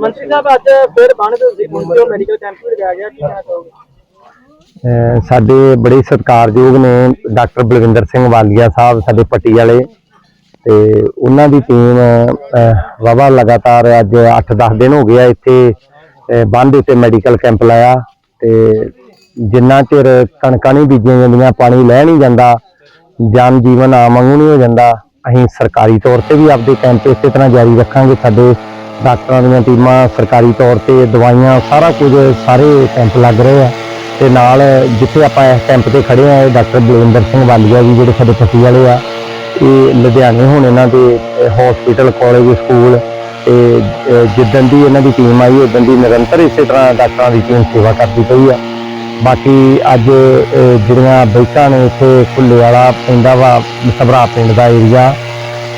ਮੰਤਰੀ ਸਾਹਿਬ, ਅੱਜ ਫਿਰ ਬਣ ਦੇ ਪਹੁੰਚੇ ਹੋ ਮੈਡੀਕਲ ਕੈਂਪ ਵੀ ਲਗਾਇਆ ਗਿਆ, ਕੀ ਕਹਿਣਾ ਚਾਹੋਗੇ? ਸਾਡੇ ਬੜੇ ਸਤਿਕਾਰਯੋਗ ਨੇ ਡਾਕਟਰ ਬਲਵਿੰਦਰ ਸਿੰਘ ਵਾਲੀਆ ਸਾਹਿਬ, ਸਾਡੇ ਪੱਟੀ ਤੇ ਉਹਨਾਂ ਦੀ ਟੀਮ ਵਾਵਾ ਲਗਾਤਾਰ ਅੱਜ 8-10 ਦਿਨ ਹੋ ਗਿਆ ਇੱਥੇ ਬੰਦ ਉੱਤੇ ਮੈਡੀਕਲ ਕੈਂਪ ਲਾਇਆ ਤੇ ਜਿੰਨਾ ਚਿਰ ਕਣਕਾਂ ਨਹੀਂ ਬੀਜੀਆਂ ਜਾਂਦੀਆਂ, ਪਾਣੀ ਲੈ ਨਹੀਂ ਜਾਂਦਾ, ਜਨ ਜੀਵਨ ਆਮ ਵਾਂਗੂ ਨਹੀਂ ਹੋ ਜਾਂਦਾ, ਅਸੀਂ ਸਰਕਾਰੀ ਤੌਰ ਤੇ ਵੀ ਆਪਦੇ ਕੈਂਪ ਇਸੇ ਤਰ੍ਹਾਂ ਜਾਰੀ ਰੱਖਾਂਗੇ ਸਾਡੇ ਡਾਕਟਰਾਂ ਦੀਆਂ ਟੀਮਾਂ ਸਰਕਾਰੀ ਤੌਰ ਤੇ ਦਵਾਈਆਂ ਸਾਰਾ ਕੁਝ ਸਾਰੇ ਕੈਂਪ ਲੱਗ ਰਹੇ ਆ। ਤੇ ਨਾਲ ਜਿੱਥੇ ਆਪਾਂ ਇਸ ਕੈਂਪ ਤੇ ਖੜੇ ਆ ਇਹ ਡਾਕਟਰ ਬਲਵਿੰਦਰ ਸਿੰਘ ਵਾਲੀਆ ਜੀ ਜਿਹੜੇ ਸਾਡੇ ਪੱਟੀ ਵਾਲੇ ਆ। ਇਹ ਲੁਧਿਆਣੇ ਹੁਣ ਇਹਨਾਂ ਦੇ ਹਸਪੀਟਲ ਕਾਲਜ ਸਕੂਲ ਤੇ ਅਹ, ਜਿੱਦਣ ਦੀ ਇਹਨਾਂ ਦੀ ਟੀਮ ਆਈ ਉਦੋਂ ਦੀ ਨਿਰੰਤਰ ਇਸੇ ਤਰ੍ਹਾਂ ਡਾਕਟਰਾਂ ਦੀ ਟੀਮ ਸੇਵਾ ਕਰਦੀ ਪਈ ਆ। ਬਾਕੀ ਅੱਜ ਜਿਹੜੀਆਂ ਬੈਠਾਂ ਨੇ ਇੱਥੇ ਖੁੱਲੇ ਵਾਲਾ ਪਿੰਡਾ ਵਾ ਸਭਰਾ ਪਿੰਡ ਦਾ ਏਰੀਆ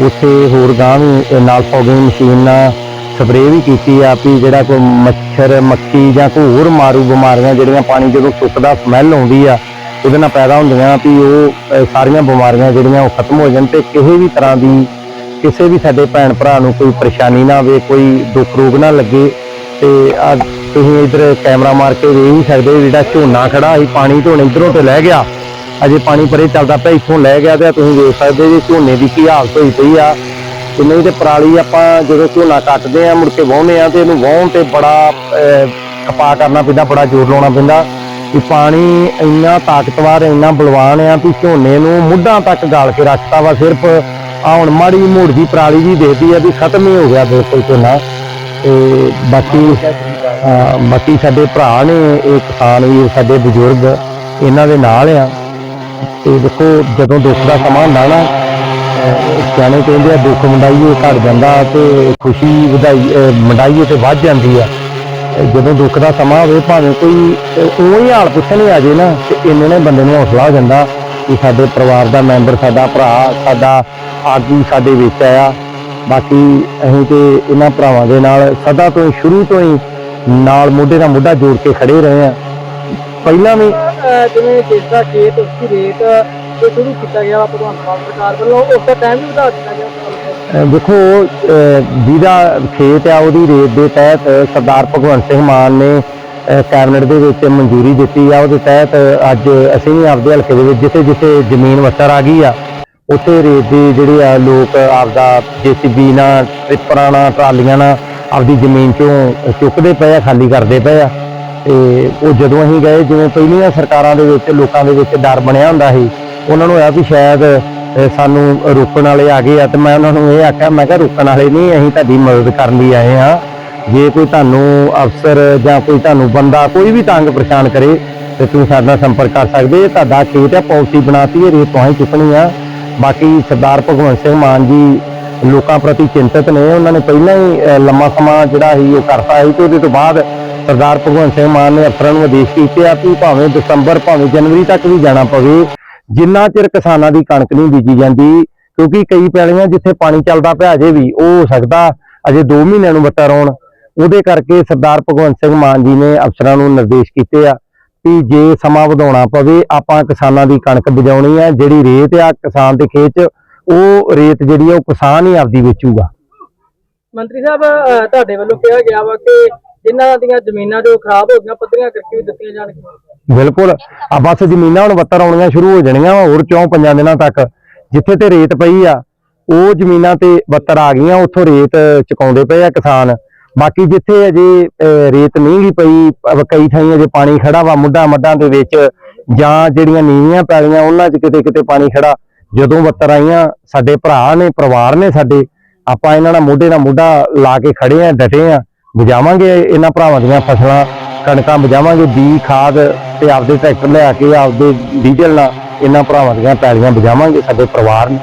ਉੱਥੇ ਹੋਰ ਗਾਂ ਵੀ ਨਾਲ ਫੋਗਿੰਗ ਮਸ਼ੀਨ ਨਾਲ ਸਪਰੇਅ ਵੀ ਕੀਤੀ ਆ ਵੀ ਜਿਹੜਾ ਕੋਈ ਮੱਛਰ ਮੱਖੀ ਜਾਂ ਕੋਈ ਹੋਰ ਮਾਰੂ ਬਿਮਾਰੀਆਂ ਜਿਹੜੀਆਂ ਪਾਣੀ ਜਦੋਂ ਸੁੱਕਦਾ ਸਮੈਲ ਆਉਂਦੀ ਆ, ਉਹਦੇ ਨਾਲ ਪੈਦਾ ਹੁੰਦੀਆਂ ਵੀ ਉਹ ਸਾਰੀਆਂ ਬਿਮਾਰੀਆਂ ਜਿਹੜੀਆਂ ਉਹ ਖਤਮ ਹੋ ਜਾਣ ਤੇ ਕਿਸੇ ਵੀ ਤਰ੍ਹਾਂ ਦੀ ਕਿਸੇ ਵੀ ਸਾਡੇ ਭੈਣ ਭਰਾ ਨੂੰ ਕੋਈ ਪਰੇਸ਼ਾਨੀ ਨਾ ਆਵੇ, ਕੋਈ ਦੁੱਖ ਰੋਗ ਨਾ ਲੱਗੇ ਤੇ ਆ ਤੁਸੀਂ ਇਧਰ ਕੈਮਰਾ ਮਾਰ ਕੇ ਵੇਖ ਹੀ ਸਕਦੇ ਜਿਹੜਾ ਝੋਨਾ ਖੜਾ ਸੀ, ਪਾਣੀ ਤੋਂ ਇਧਰੋਂ ਤੇ ਲੈ ਗਿਆ। ਅਜੇ ਪਾਣੀ ਪਰੇ ਚੱਲਦਾ ਪਿਆ, ਇੱਥੋਂ ਲੈ ਗਿਆ ਤੇ ਤੁਸੀਂ ਵੇਖ ਸਕਦੇ ਜੀ ਝੋਨੇ ਦੀ ਕੀ ਹਾਲਤ ਹੋਈ ਪਈ ਆ। ਤੇ ਨਹੀਂ ਤੇ ਪਰਾਲੀ ਆਪਾਂ ਜਦੋਂ ਝੋਨਾ ਕੱਟਦੇ ਆ ਮੁੜ ਕੇ ਵਾਹੁੰਦੇ ਆ ਤੇ ਇਹਨੂੰ ਵਾਹੁਣ ਤੇ ਬੜਾ ਅਹ, ਕਰਨਾ ਪੈਂਦਾ ਬੜਾ ਜ਼ੋਰ ਲਾਉਣਾ ਪੈਂਦਾ। ਕਿ ਪਾਣੀ ਇੰਨਾ ਤਾਕਤਵਰ ਇੰਨਾ ਬਲਵਾਨ ਆ ਵੀ ਝੋਨੇ ਨੂੰ ਮੁੱਢਾਂ ਤੱਕ ਗਾਲ ਕੇ ਰੱਖਤਾ ਵਾ ਸਿਰਫ ਆ ਹੁਣ ਮਾੜੀ ਮੋੜ ਦੀ ਪਰਾਲੀ ਵੀ ਦੇਖਦੀ ਆ ਵੀ ਖਤਮ ਹੀ ਹੋ ਗਿਆ ਬਿਲਕੁਲ ਝੋਨਾ। ਤੇ ਬਾਕੀ ਬਾਕੀ ਸਾਡੇ ਭਰਾ ਨੇ ਇਹ ਕਿਸਾਨ ਵੀਰ ਸਾਡੇ ਬਜ਼ੁਰਗ ਇਹਨਾਂ ਦੇ ਨਾਲ ਆ। ਤੇ ਦੇਖੋ ਜਦੋਂ ਦੁੱਖ ਦਾ ਸਮਾਂ ਹੁੰਦਾ ਨਾ ਸਿਆਣੇ ਕਹਿੰਦੇ ਆ, ਦੁੱਖ ਮੰਡਾਈਏ ਘਟ ਜਾਂਦਾ ਤੇ ਖੁਸ਼ੀ ਵਧਾਈ, ਅਹ, ਮੰਡਾਈਏ ਤੇ ਵੱਧ ਜਾਂਦੀ ਆ। ਜਦੋਂ ਦੁੱਖ ਦਾ ਸਮਾਂ ਹੋਵੇ, ਭਾਵੇਂ ਕੋਈ, ਅਹ ਉਹ ਹੀ ਹਾਲ ਪੁੱਛਣ ਆ ਜੇ ਨਾ, ਤੇ ਇੰਨੇ ਨੇ ਬੰਦੇ ਨੂੰ ਹੌਸਲਾ ਹੋ ਜਾਂਦਾ ਕਿ ਸਾਡੇ ਪਰਿਵਾਰ ਦਾ ਮੈਂਬਰ, ਸਾਡਾ ਭਰਾ, ਸਾਡਾ ਆਗੂ ਸਾਡੇ ਵਿੱਚ ਆਇਆ। ਬਾਕੀ ਅਸੀਂ ਤੇ ਇਹਨਾਂ ਭਰਾਵਾਂ ਦੇ ਨਾਲ ਸਦਾ ਤੋਂ ਹੀ, ਸ਼ੁਰੂ ਤੋਂ ਹੀ ਨਾਲ ਮੋਢੇ ਨਾਲ ਮੋਢਾ ਜੋੜ ਕੇ ਖੜੇ ਰਹੇ ਆ। ਪਹਿਲਾਂ ਵੀ ਜਿਵੇਂ ਜਿਸ ਦਾ ਖੇਤ ਉਸ ਦੀ ਰੇਟ ਇਹ ਸ਼ੁਰੂ ਕੀਤਾ ਗਿਆ ਭਗਵੰਤ ਮਾਨ ਸਰਕਾਰ ਵੱਲੋਂ, ਉਸ ਦਾ ਟਾਈਮ ਵੀ ਵਧਾ ਦਿੱਤਾ ਗਿਆ ਦੇਖੋ ਜਿਹਦਾ ਖੇਤ ਆ, ਉਹਦੀ ਰੇਟ ਦੇ ਤਹਿਤ ਸਰਦਾਰ ਭਗਵੰਤ ਸਿੰਘ ਮਾਨ ਨੇ ਕੈਬਨਿਟ ਦੇ ਵਿੱਚ ਮਨਜ਼ੂਰੀ ਦਿੱਤੀ ਆ। ਉਹਦੇ ਤਹਿਤ ਅੱਜ ਅਸੀਂ ਵੀ ਆਪਦੇ ਹਲਕੇ ਦੇ ਵਿੱਚ ਜਿੱਥੇ ਜਿੱਥੇ ਜ਼ਮੀਨ ਵਸਰ ਆ ਗਈ ਆ, ਉੱਥੇ ਰੇਤ ਦੇ ਜਿਹੜੇ ਆ, ਲੋਕ ਆਪਦਾ ਜੀਸੀਬੀ ਨਾਲ, ਟ੍ਰਿਪਰਾਂ ਨਾਲ, ਟਰਾਲੀਆਂ ਨਾਲ ਆਪਦੀ ਜ਼ਮੀਨ ਚੋਂ ਚੁੱਕਦੇ ਪਏ ਆ, ਖਾਲੀ ਕਰਦੇ ਪਏ ਆ। ਤੇ ਉਹ ਜਦੋਂ ਅਸੀਂ ਗਏ, ਜਿਵੇਂ ਪਹਿਲੀਆਂ ਸਰਕਾਰਾਂ ਦੇ ਵਿੱਚ, ਲੋਕਾਂ ਦੇ ਵਿੱਚ ਡਰ ਬਣਿਆ ਹੁੰਦਾ ਸੀ, ਉਹਨਾਂ ਨੂੰ ਹੋਇਆ ਵੀ ਸ਼ਾਇਦ ਸਾਨੂੰ ਰੋਕਣ ਵਾਲੇ ਆ ਗਏ ਆ, ਤੇ ਮੈਂ ਉਹਨਾਂ ਨੂੰ ਇਹ ਆਖਿਆ, ਮੈਂ ਕਿਹਾ ਰੋਕਣ ਵਾਲੇ ਨਹੀਂ, ਅਸੀਂ ਤੁਹਾਡੀ ਮਦਦ ਕਰਨ ਲਈ ਆਏ ਆ ਜੇ ਕੋਈ ਤੁਹਾਨੂੰ ਅਫਸਰ ਜਾਂ ਕੋਈ ਤੁਹਾਨੂੰ ਬੰਦਾ ਕੋਈ ਵੀ ਤੰਗ ਪਰੇਸ਼ਾਨ ਕਰੇ, ਤੇ ਤੁਸੀਂ ਸਾਡੇ ਨਾਲ ਸੰਪਰਕ ਕਰ ਸਕਦੇ, ਇਹ ਤੁਹਾਡਾ ਖੇਤ ਹੈ, ਪਾਲਿਸੀ ਬਣਾਤੀ ਹੈ, ਰੇਤ ਤੋਂ ਹੀ ਚੁੱਕਣੀ ਆ। ਬਾਕੀ ਸਰਦਾਰ ਭਗਵੰਤ ਸਿੰਘ ਮਾਨ ਜੀ ਲੋਕਾਂ ਪ੍ਰਤੀ ਚਿੰਤਤ ਨੇ, ਉਹਨਾਂ ਨੇ ਪਹਿਲਾਂ ਹੀ ਲੰਮਾ ਸਮਾਂ ਜਿਹੜਾ ਸੀ, ਉਹ ਕਰਤਾ ਸੀ, ਤੇ ਉਹਦੇ ਤੋਂ ਬਾਅਦ ਸਰਦਾਰ ਭਗਵੰਤ ਸਿੰਘ ਮਾਨ ਨੇ ਅਫਸਰਾਂ ਨੂੰ ਆਦੇਸ਼ ਕੀਤੇ ਆ ਕਿ ਭਾਵੇਂ ਦਸੰਬਰ, ਭਾਵੇਂ ਜਨਵਰੀ ਤੱਕ ਵੀ ਜਾਣਾ ਪਵੇ, ਜਿੰਨਾ ਚਿਰ ਕਿਸਾਨਾਂ ਦੀ ਕਣਕ ਨਹੀਂ ਬੀਜੀ ਜਾਂਦੀ, ਕਿਉਂਕਿ ਕਈ ਪੈਲੀਆਂ ਜਿੱਥੇ ਪਾਣੀ ਚੱਲਦਾ ਪਿਆ ਅਜੇ ਵੀ ਉਹ ਹੋ ਸਕਦਾ, ਅਜੇ 2 ਮਹੀਨਿਆਂ ਨੂੰ ਵੱਟਾ ਰੌਣ। ਉਹਦੇ ਕਰਕੇ ਸਰਦਾਰ ਭਗਵੰਤ ਸਿੰਘ ਮਾਨ ਜੀ ਨੇ ਅਫਸਰਾਂ ਨੂੰ ਨਿਰਦੇਸ਼ ਕੀਤੇ ਆ ਕਿ ਜੇ ਸਮਾਂ ਵਧਾਉਣਾ ਪਵੇ, ਆਪਾਂ ਕਿਸਾਨਾਂ ਦੀ ਕਣਕ ਬਜਾਉਣੀ ਆ, ਜਿਹੜੀ ਰੇਤ ਆ ਕਿਸਾਨ ਦੇ ਖੇਤ 'ਚ, ਉਹ ਰੇਤ ਜਿਹੜੀ ਆ ਉਹ ਕਿਸਾਨ ਹੀ ਆਪਦੀ ਵੇਚੂਗਾ। ਮੰਤਰੀ ਸਾਹਿਬ ਤੁਹਾਡੇ ਵੱਲੋਂ ਕਿਹਾ ਗਿਆ ਵਾ ਕਿ ਜਿਨ੍ਹਾਂ ਦੀਆਂ ਜ਼ਮੀਨਾਂ ਜੋ ਖਰਾਬ ਹੋ ਗਈਆਂ, ਪੱਧਰੀਆਂ ਕਰਕੇ ਵੀ ਦਿੱਤੀਆਂ ਜਾਣਗੀਆਂ। ਬਿਲਕੁਲ। ਆ ਬਸ ਜ਼ਮੀਨਾਂ ਹੁਣ ਵੱਤਰ ਆਉਣੀਆਂ ਸ਼ੁਰੂ ਹੋ ਜਾਣੀਆਂ ਹੋਰ ਚੌਂ ਪੰਜਾਂ ਦਿਨਾਂ ਤੱਕ। ਜਿੱਥੇ ਤੇ ਰੇਤ ਪਈ ਆ, ਉਹ ਜ਼ਮੀਨਾਂ ਤੇ ਵੱਤਰ ਆ ਗਈਆਂ, ਉੱਥੋਂ ਰੇਤ ਚੁਕਾਉਂਦੇ ਪਏ ਆ ਕਿਸਾਨ। ਬਾਕੀ ਜਿੱਥੇ ਅਜੇ ਰੇਤ ਨਹੀਂ ਪਈ ਕਈ ਥਾਈਂ ਅਜੇ ਪਾਣੀ ਖੜਾ ਵਾ, ਮੁੱਢਾਂ ਮੱਡਾਂ ਦੇ ਵਿੱਚ, ਜਾਂ ਜਿਹੜੀਆਂ ਨੀਵੀਆਂ ਪੈਲੀਆਂ, ਉਹਨਾਂ 'ਚ ਕਿਤੇ ਕਿਤੇ ਪਾਣੀ ਖੜਾ। ਜਦੋਂ ਵੱਤਰ ਆਈਆਂ, ਸਾਡੇ ਭਰਾ ਨੇ, ਪਰਿਵਾਰ ਨੇ ਸਾਡੇ, ਆਪਾਂ ਇਹਨਾਂ ਨਾਲ ਮੋਢੇ ਨਾਲ ਮੋਢਾ ਲਾ ਕੇ ਖੜੇ ਆ, ਡਟੇ ਆ। ਬਜਾਵਾਂਗੇ ਇਹਨਾਂ ਭਰਾਵਾਂ ਦੀਆਂ ਫਸਲਾਂ, ਕਣਕਾਂ ਬਜਾਵਾਂਗੇ ਬੀ ਖਾਦ ਤੇ ਆਪਦੇ ਟਰੈਕਟਰ ਲਿਆ ਕੇ, ਆਪਦੇ ਡੀਜ਼ਲ ਨਾਲ ਇਹਨਾਂ ਭਰਾਵਾਂ ਦੀਆਂ ਪੈਲੀਆਂ ਬਜਾਵਾਂਗੇ ਸਾਡੇ ਪਰਿਵਾਰ ਨੇ।